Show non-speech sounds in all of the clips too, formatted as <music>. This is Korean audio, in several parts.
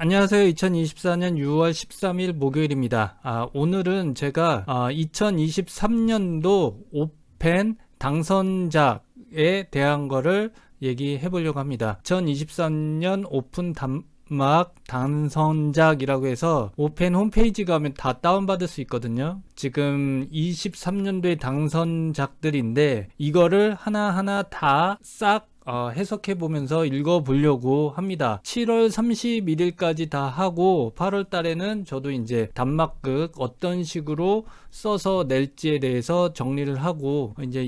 안녕하세요. 2024년 6월 13일 목요일입니다. 아, 오늘은 제가 아, 2023년도 오펜 당선작에 대한 거를 얘기해 보려고 합니다. 2023년 오픈 단막 당선작이라고 해서 오펜 홈페이지 가면 다 다운받을 수 있거든요. 지금 23년도의 당선작들인데 이거를 하나하나 다 싹 어, 해석해 보면서 읽어 보려고 합니다. 7월 31일까지 다 하고 8월 달에는 저도 이제 단막극 어떤 식으로 써서 낼지에 대해서 정리를 하고 이제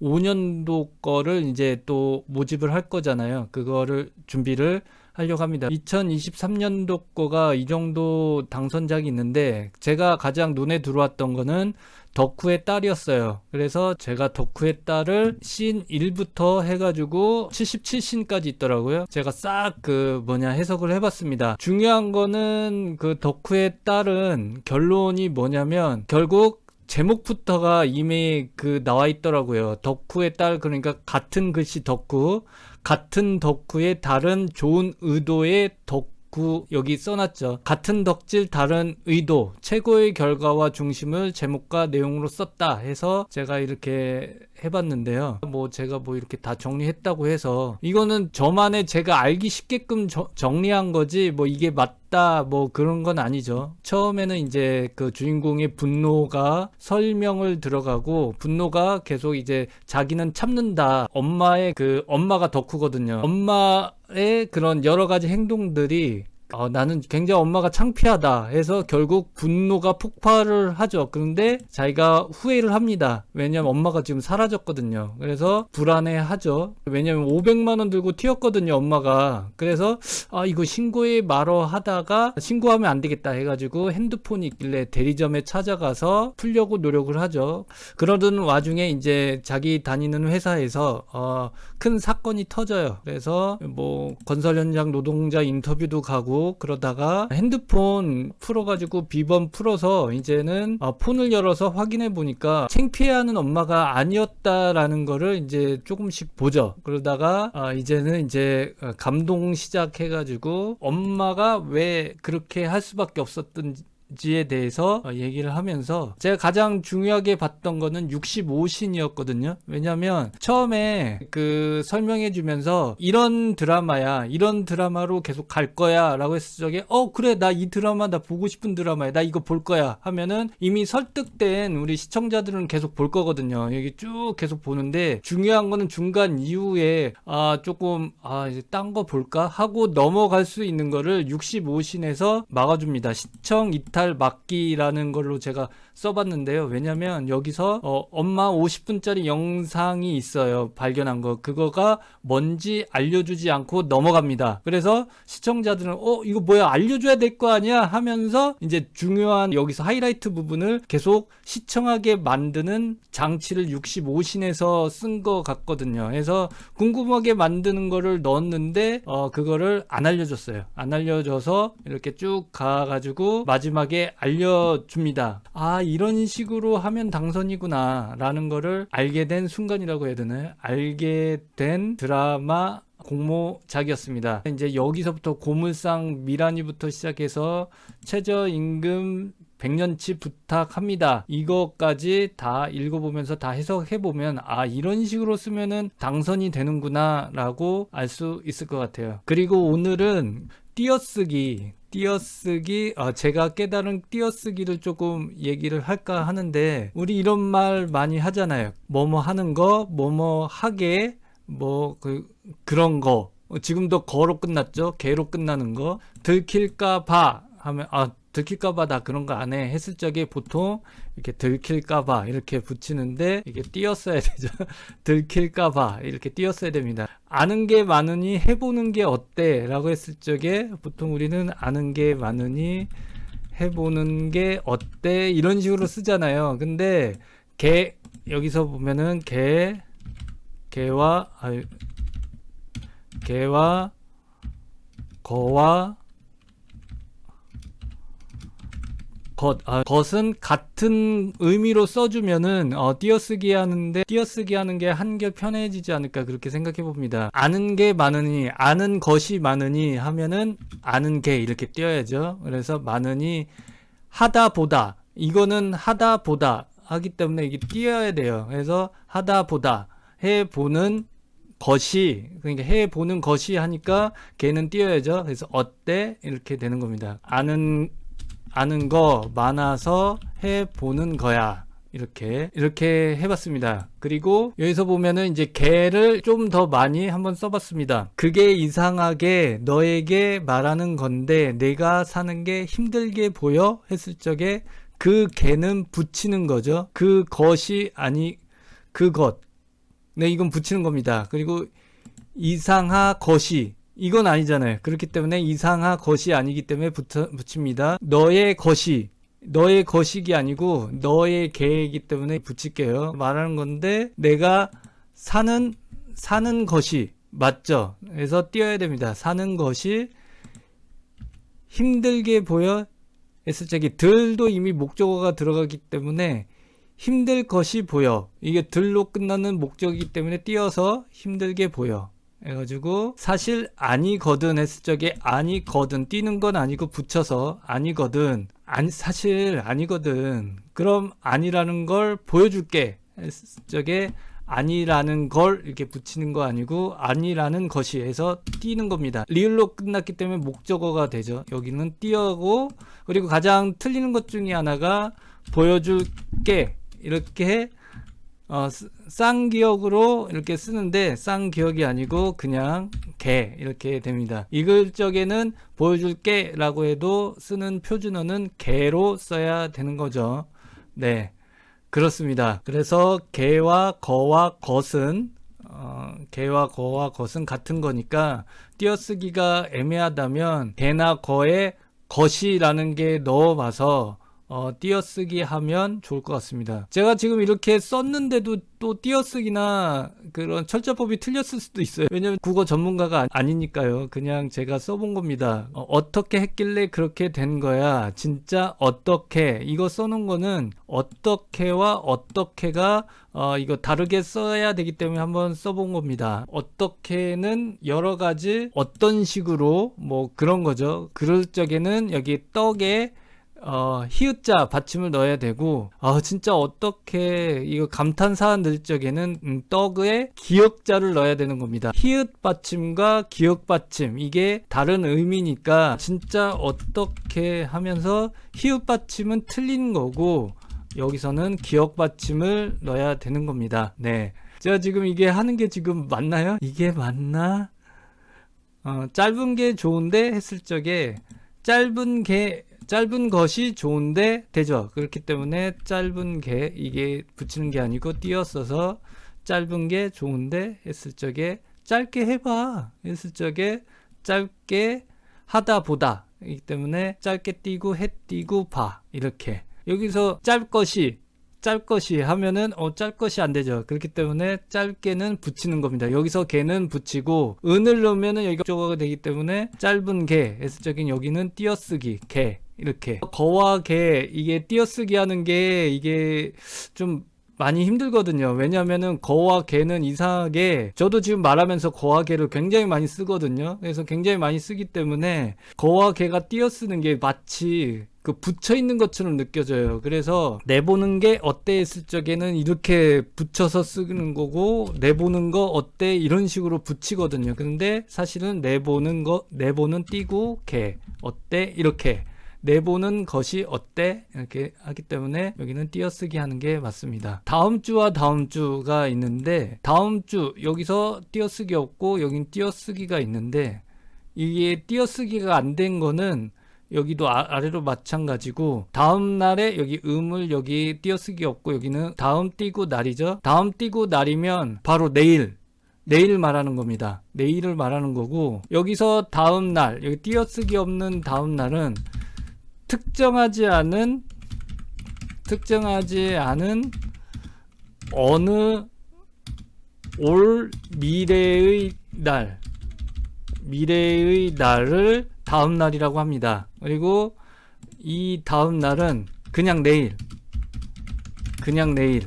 2025년도 거를 이제 또 모집을 할 거잖아요. 그거를 준비를 하려고 합니다. 2023년도 거가 이 정도 당선작이 있는데 제가 가장 눈에 들어왔던 거는 덕후의 딸이었어요. 그래서 제가 덕후의 딸을 신 1부터 해가지고 77신까지 있더라고요. 제가 싹 그 뭐냐 해석을 해봤습니다. 중요한 거는 그 덕후의 딸은 결론이 뭐냐면 결국 제목부터가 이미 그 나와 있더라고요. 덕후의 딸 그러니까 같은 글씨 덕후 같은 덕후의 다른 좋은 의도의 덕후 여기 써놨죠. 같은 덕질 다른 의도 최고의 결과와 중심을 제목과 내용으로 썼다 해서 제가 이렇게 해봤는데요. 뭐 제가 뭐 이렇게 다 정리했다고 해서 이거는 저만의 제가 알기 쉽게끔 저- 정리한 거지 뭐 이게 맞다 뭐 그런 건 아니죠. 처음에는 이제 그 주인공의 분노가 설명을 들어가고 분노가 계속 이제 자기는 참는다. 엄마의 그 엄마가 덕후거든요. 엄마의 그런 여러 가지 행동들이 어, 나는 굉장히 엄마가 창피하다 해서 결국 분노가 폭발을 하죠. 그런데 자기가 후회를 합니다. 왜냐면 엄마가 지금 사라졌거든요. 그래서 불안해 하죠. 왜냐면 500만 원 들고 튀었거든요, 엄마가. 그래서 아, 이거 신고해 말어 하다가 신고하면 안 되겠다 해가지고 핸드폰이 있길래 대리점에 찾아가서 풀려고 노력을 하죠. 그러던 와중에 이제 자기 다니는 회사에서 어, 큰 사건이 터져요. 그래서 뭐 건설 현장 노동자 인터뷰도 가고 그러다가 핸드폰 풀어가지고 비번 풀어서 이제는 어, 폰을 열어서 확인해 보니까 창피해하는 엄마가 아니었다라는 거를 이제 조금씩 보죠. 그러다가 아, 이제는 이제 어, 감동 시작해가지고 엄마가 왜 그렇게 할 수밖에 없었던지 지에 대해서 어, 얘기를 하면서 제가 가장 중요하게 봤던 거는 65신이었거든요. 왜냐면 처음에 그 설명해 주면서 이런 드라마야. 이런 드라마로 계속 갈 거야. 라고 했을 적에 어 그래 나 이 드라마 나 보고 싶은 드라마야. 나 이거 볼 거야. 하면은 이미 설득된 우리 시청자들은 계속 볼 거거든요. 여기 쭉 계속 보는데 중요한 거는 중간 이후에 아 조금 아 이제 딴 거 볼까 하고 넘어갈 수 있는 거를 65신에서 막아줍니다. 시청 이탈 막기라는 걸로 제가 써봤는데요. 왜냐면 여기서 어, 엄마 50분짜리 영상이 있어요. 발견한 거. 그거가 뭔지 알려주지 않고 넘어갑니다. 그래서 시청자들은 어 이거 뭐야 알려줘야 될 거 아니야 하면서 이제 중요한 여기서 하이라이트 부분을 계속 시청하게 만드는 장치를 65신에서 쓴거 같거든요. 그래서 궁금하게 만드는 거를 넣었는데 어 그거를 안 알려줬어요. 안 알려줘서 이렇게 쭉 가가지고 마지막 에 알려줍니다. 아 이런 식으로 하면 당선이구나 라는 거를 알게 된 순간이라고 해야 되나요? 알게 된 드라마 공모작이었습니다. 이제 여기서부터 고물상 미란이부터 시작해서 최저임금 100년치 부탁합니다. 이것까지 다 읽어보면서 다 해석해보면, 아, 이런 식으로 쓰면은 당선이 되는구나, 라고 알 수 있을 것 같아요. 그리고 오늘은 띄어쓰기, 띄어쓰기, 아, 제가 깨달은 띄어쓰기를 조금 얘기를 할까 하는데, 우리 이런 말 많이 하잖아요. 뭐뭐 하는 거, 뭐뭐 하게, 뭐, 그, 그런 거. 어, 지금도 거로 끝났죠? 개로 끝나는 거. 들킬까 봐 하면, 아, 들킬까봐 나 그런 거 안 해. 했을 적에 보통 이렇게 들킬까봐 이렇게 붙이는데 이게 띄었어야 되죠. <laughs> 들킬까봐 이렇게 띄었어야 됩니다. 아는 게 많으니 해보는 게 어때? 라고 했을 적에 보통 우리는 아는 게 많으니 해보는 게 어때? 이런 식으로 쓰잖아요. 근데 개, 여기서 보면은 개, 개와, 아, 개와 거와 것, 아, 것은 같은 의미로 써주면은 어, 띄어쓰기 하는데 띄어쓰기 하는 게 한결 편해지지 않을까 그렇게 생각해 봅니다. 아는 게 많으니 아는 것이 많으니 하면은 아는 게 이렇게 띄어야죠. 그래서 많으니 하다 보다 이거는 하다 보다 하기 때문에 이게 띄어야 돼요. 그래서 하다 보다 해 보는 것이 그러니까 해 보는 것이 하니까 걔는 띄어야죠. 그래서 어때 이렇게 되는 겁니다. 아는 아는 거 많아서 해 보는 거야. 이렇게 이렇게 해봤습니다. 그리고 여기서 보면은 이제 개를 좀 더 많이 한번 써봤습니다. 그게 이상하게 너에게 말하는 건데 내가 사는 게 힘들게 보여 했을 적에 그 개는 붙이는 거죠. 그 것이 아니 그것. 네 이건 붙이는 겁니다. 그리고 이상하 것이 이건 아니잖아요. 그렇기 때문에 이상하 것이 아니기 때문에 붙어, 붙입니다. 너의 것이 너의 것이기 아니고 너의 개이기 때문에 붙일게요. 말하는 건데 내가 사는 사는 것이 맞죠. 그래서 띄어야 됩니다. 사는 것이 힘들게 보여 했을 적이 들도 이미 목적어가 들어가기 때문에 힘들 것이 보여. 이게 들로 끝나는 목적이기 때문에 띄어서 힘들게 보여. 해가지고 사실 아니거든 했을 적에 아니거든 띄는 건 아니고 붙여서 아니거든 아니 사실 아니거든 그럼 아니라는 걸 보여줄게 했을 적에 아니라는 걸 이렇게 붙이는 거 아니고 아니라는 것이 해서 띄는 겁니다. 리을로 끝났기 때문에 목적어가 되죠. 여기는 띄어고 그리고 가장 틀리는 것 중에 하나가 보여줄게. 이렇게 어, 쓰- 쌍기역으로 이렇게 쓰는데 쌍기역이 아니고 그냥 개 이렇게 됩니다. 읽을 적에는 보여줄게 라고 해도 쓰는 표준어는 개로 써야 되는 거죠. 네. 그렇습니다. 그래서 개와 거와 것은 어, 개와 거와 것은 같은 거니까 띄어쓰기가 애매하다면 개나 거에 것이라는 게 넣어봐서 어, 띄어쓰기 하면 좋을 것 같습니다. 제가 지금 이렇게 썼는데도 또 띄어쓰기나 그런 철자법이 틀렸을 수도 있어요. 왜냐면 국어 전문가가 아- 아니니까요. 그냥 제가 써본 겁니다. 어, 떻게 했길래 그렇게 된 거야. 진짜 어떻게 이거 써놓은 거는 어떻게와 어떻게가 어, 이거 다르게 써야 되기 때문에 한번 써본 겁니다. 어떻게는 여러 가지 어떤 식으로 뭐 그런 거죠. 그럴 적에는 여기 떡에 어, 히읗자 받침을 넣어야 되고, 아, 진짜 어떻게, 이거 감탄사 넣을 적에는, 음, 떡에 기역자를 넣어야 되는 겁니다. 히읗 받침과 기역 받침, 이게 다른 의미니까, 진짜 어떻게 하면서, 히읗 받침은 틀린 거고, 여기서는 기역 받침을 넣어야 되는 겁니다. 네. 제가 지금 이게 하는 게 지금 맞나요? 이게 맞나? 어, 짧은 게 좋은데 했을 적에, 짧은 게 짧은 것이 좋은데 되죠. 그렇기 때문에 짧은 게 이게 붙이는 게 아니고 띄었어서 짧은 게 좋은데 했을 적에 짧게 해봐 했을 적에 짧게 하다 보다 이기 때문에 짧게 띄고 해 띄고 봐 이렇게 여기서 짧 것이 짧 것이 하면은 어 짧 것이 안 되죠. 그렇기 때문에 짧게는 붙이는 겁니다. 여기서 개는 붙이고 은을 넣으면은 여기가 조가 되기 때문에 짧은 개 적엔 여기는 띄어쓰기 개 이렇게 거와 개 이게 띄어쓰기 하는 게 이게 좀 많이 힘들거든요. 왜냐면은 거와 개는 이상하게 저도 지금 말하면서 거와 개를 굉장히 많이 쓰거든요. 그래서 굉장히 많이 쓰기 때문에 거와 개가 띄어쓰는 게 마치 그 붙여 있는 것처럼 느껴져요. 그래서 내보는 게 어때 했을 적에는 이렇게 붙여서 쓰는 거고 내보는 거 어때 이런 식으로 붙이거든요. 근데 사실은 내보는 거 내보는 띄고 개 어때 이렇게 내보는 것이 어때? 이렇게 하기 때문에 여기는 띄어쓰기 하는 게 맞습니다. 다음 주와 다음 주가 있는데 다음 주 여기서 띄어쓰기 없고 여긴 띄어쓰기가 있는데 이게 띄어쓰기가 안 된 거는 여기도 아, 래로 마찬가지고 다음 날에 여기 음을 여기 띄어쓰기 없고 여기는 다음 띄고 날이죠. 다음 띄고 날이면 바로 내일 내일 말하는 겁니다. 내일을 말하는 거고 여기서 다음 날 여기 띄어쓰기 없는 다음 날은 특정하지 않은 특정하지 않은 어느 올 미래의 날 미래의 날을 다음 날이라고 합니다. 그리고 이 다음 날은 그냥 내일. 그냥 내일.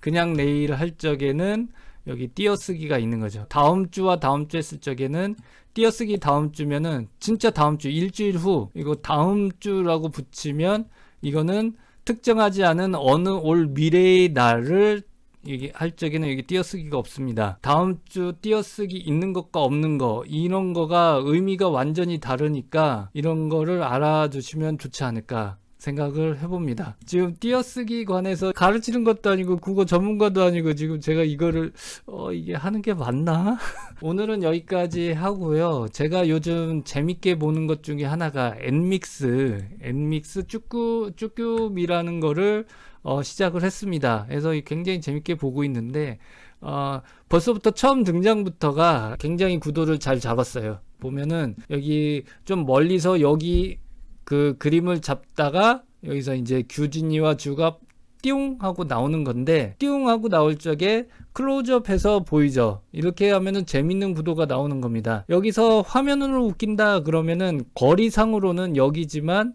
그냥 내일 할 적에는 여기 띄어쓰기가 있는 거죠. 다음 주와 다음 주 했을 적에는 띄어쓰기 다음 주면은 진짜 다음 주 일주일 후 이거 다음 주라고 붙이면 이거는 특정하지 않은 어느 올 미래의 날을 이게 할 적에는 여기 띄어쓰기가 없습니다. 다음 주 띄어쓰기 있는 것과 없는 거 이런 거가 의미가 완전히 다르니까 이런 거를 알아두시면 좋지 않을까 생각을 해봅니다. 지금 띄어쓰기 관해서 가르치는 것도 아니고 국어 전문가도 아니고 지금 제가 이거를 어 이게 하는 게 맞나? <laughs> 오늘은 여기까지 하고요. 제가 요즘 재밌게 보는 것 중에 하나가 엔믹스, 엔믹스 쭈꾸 쭈꾸미라는 거를 어, 시작을 했습니다. 그래서 굉장히 재밌게 보고 있는데 어, 벌써부터 처음 등장부터가 굉장히 구도를 잘 잡았어요. 보면은 여기 좀 멀리서 여기 그 그림을 잡다가 여기서 이제 규진이와 주가 띠용 하고 나오는 건데 띠용 하고 나올 적에 클로즈업해서 보이죠. 이렇게 하면은 재밌는 구도가 나오는 겁니다. 여기서 화면으로 웃긴다 그러면은 거리상으로는 여기지만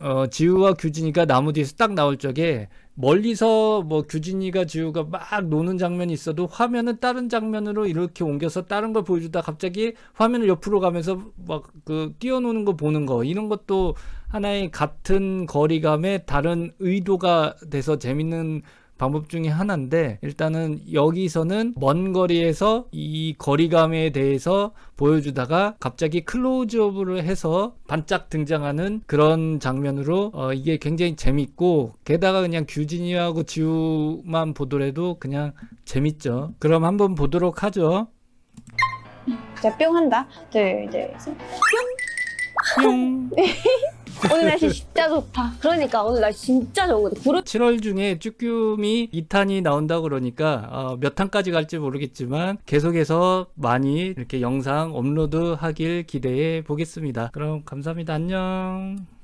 어, 지우와 규진이가 나무 뒤에서 딱 나올 적에 멀리서 뭐 규진이가 지우가 막 노는 장면이 있어도 화면은 다른 장면으로 이렇게 옮겨서 다른 걸 보여주다 갑자기 화면을 옆으로 가면서 막 그 뛰어노는 거 보는 거 이런 것도 하나의 같은 거리감에 다른 의도가 돼서 재밌는 방법 중에 하나인데 일단은 여기서는 먼 거리에서 이 거리감에 대해서 보여주다가 갑자기 클로즈업을 해서 반짝 등장하는 그런 장면으로 어 이게 굉장히 재밌고 게다가 그냥 규진이하고 지우만 보더라도 그냥 재밌죠. 그럼 한번 보도록 하죠. 자, 뿅 한다. 둘, 둘, 셋. 뿅. <laughs> 오늘 날씨 진짜 좋다. 그러니까 오늘 날씨 진짜 좋거든. 구름 7월 중에 쭈꾸미 2탄이 나온다 그러니까 어, 몇 탄까지 갈지 모르겠지만 계속해서 많이 이렇게 영상 업로드 하길 기대해 보겠습니다. 그럼 감사합니다. 안녕.